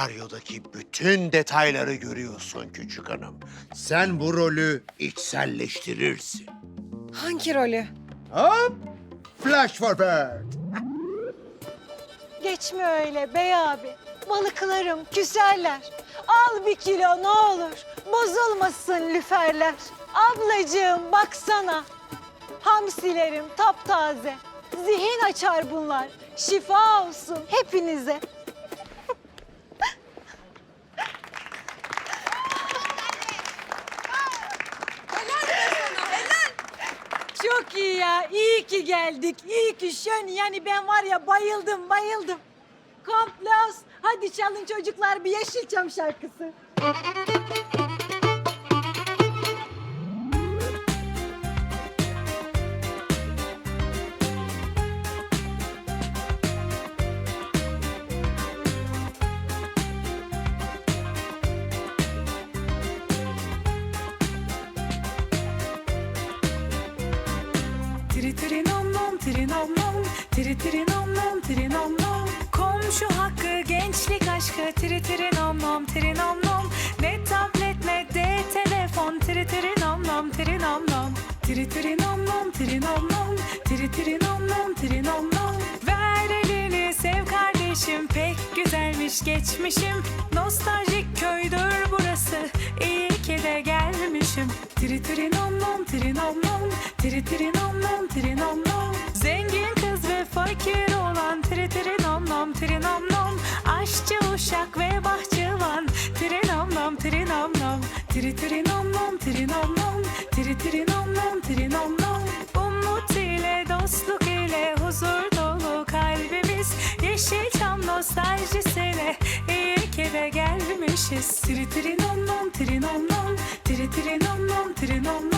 senaryodaki bütün detayları görüyorsun küçük hanım. Sen bu rolü içselleştirirsin. Hangi rolü? Hop! Flash forward. Geçme öyle bey abi. Balıklarım küserler. Al bir kilo ne olur. Bozulmasın lüferler. Ablacığım baksana. Hamsilerim taptaze. Zihin açar bunlar. Şifa olsun hepinize. Çok iyi ya. İyi ki geldik. İyi ki şön. Yani ben var ya bayıldım, bayıldım. Komplos. Hadi çalın çocuklar bir Yeşilçam şarkısı. Tiri tiri nom nom tiri nom nom Tiri tiri nom nom tiri nom nom Komşu hakkı gençlik aşkı Tiri tiri nom nom tiri nom nom Ne tablet ne de telefon Tiri tiri nom nom tiri nom nom Tiri tiri nom nom tiri nom nom Tiri tiri nom nom tiri nom nom Ver elini sev kardeşim Pek güzelmiş geçmişim Nostaljik köydür burası İyi ki de gelmişim Tiri tiri nom nom tiri nom nom Tiri tiri nom nom tiri nom Zengin kız ve fakir olan Tiri tiri nom nom tiri nom Aşçı uşak ve bahçıvan Tiri nom nom tiri nom nom Tiri tiri nom nom tiri nom nom Tiri tiri nom nom tiri nom Umut ile dostluk ile huzur dolu kalbimiz Yeşilçam nostaljisine iyi ki de gelmişiz Tiri tiri nom nom tiri nom nom Tiri tiri nom nom tiri nom